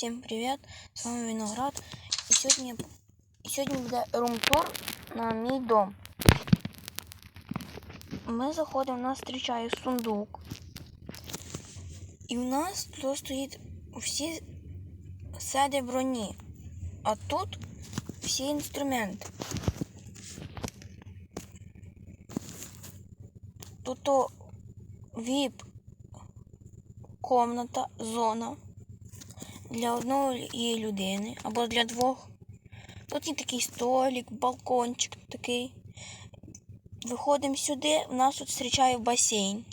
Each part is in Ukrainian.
Всім привіт! З вами Виноград. І сьогодні, і сьогодні буде рум-тур на мій дом. Ми заходимо, нас зустрічає сундук. І в нас тут стоїть всі седи броні. А тут всі інструменти. Тут віп комната, зона для одної людини або для двох. Тут є такий столик, балкончик такий. Виходимо сюди, у нас тут зустрічає басейн.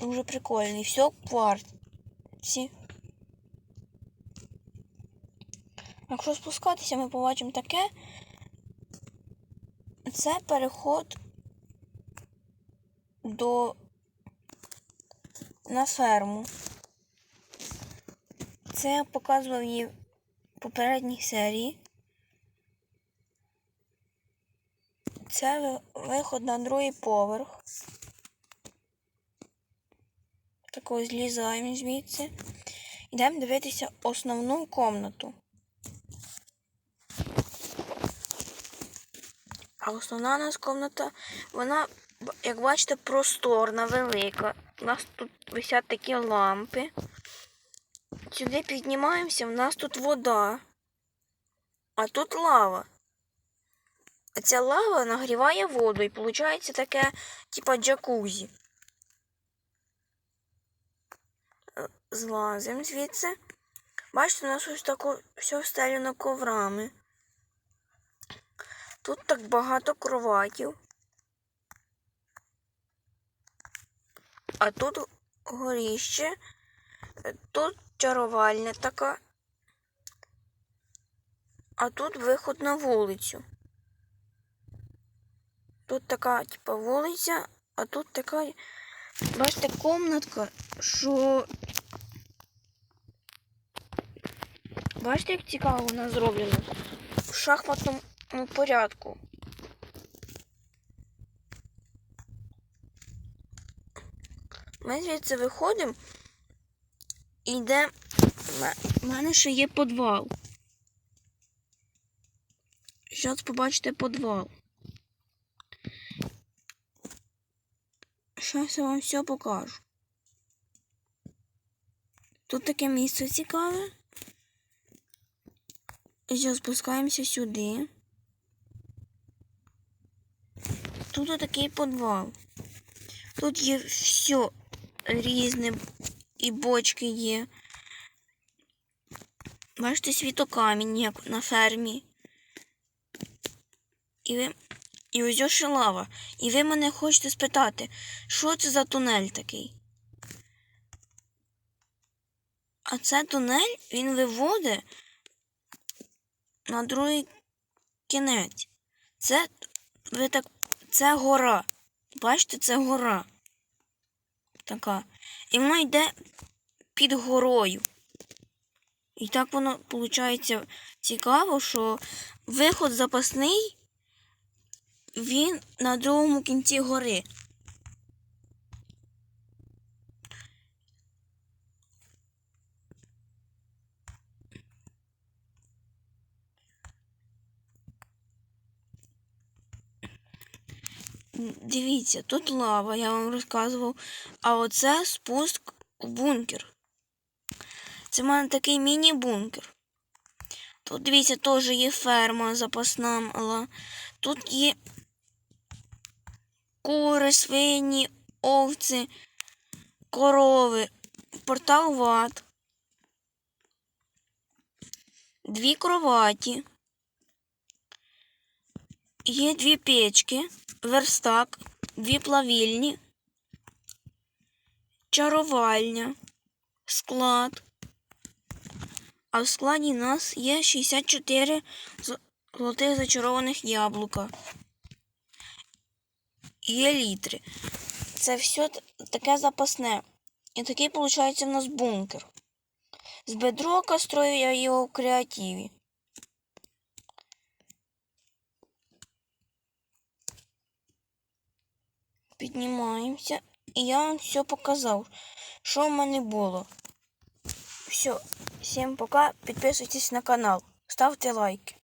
Дуже прикольний. Все в квартирі. Якщо спускатися, ми побачимо таке. Це переход до на ферму. Це я показував її в попередній серії. Це виход на другий поверх. Такого злізаємо звідси. Йдемо дивитися основну комнату. А основна у нас комната, вона, як бачите, просторна, велика. У нас тут висять такі лампи. Сюди піднімаємося, в нас тут вода, а тут лава. А ця лава нагріває воду і виходить таке, типа джакузі. Злазимо звідси. Бачите, у нас ось тако все встелено коврами. Тут так багато кроватів. А тут горіще. Тут чарувальня така. А тут виход на вулицю. Тут така, типа, вулиця, а тут така, бачите, комнатка, що. Бачите, як цікаво вона зроблена? В шахматному порядку. Ми звідси виходимо і йде. У мене ще є підвал. Зараз побачите підвал. Зараз я вам все покажу. Тут таке місце цікаве. Зараз спускаємося сюди. Тут такий підвал. Тут є все різне і бочки є. Бачите, світокамінь, як на фермі. І ви. І ось ще лава. І ви мене хочете спитати, що це за тунель такий? А це тунель він виводить на другий кінець. Це ви так. Це гора. Бачите, це гора. Така. І воно йде під горою. І так воно виходить цікаво, що виход запасний, він на другому кінці гори. Дивіться, тут лава, я вам розказував. А оце спуск в бункер. Це в мене такий міні-бункер. Тут, дивіться, теж є ферма запасна мала. Тут є кури, свині, овці, корови, портал ват. Дві кроваті. Є дві печки, верстак, дві плавільні, чарувальня, склад. А в складі нас є 64 золотих зачарованих яблука. Є літри. Це все таке запасне. І такий, виходить, у нас бункер. З бедрока строю я його в креативі. Піднімаємося. І я вам все показав, що в мене було. Все. Всім пока. Підписуйтесь на канал, ставте лайки.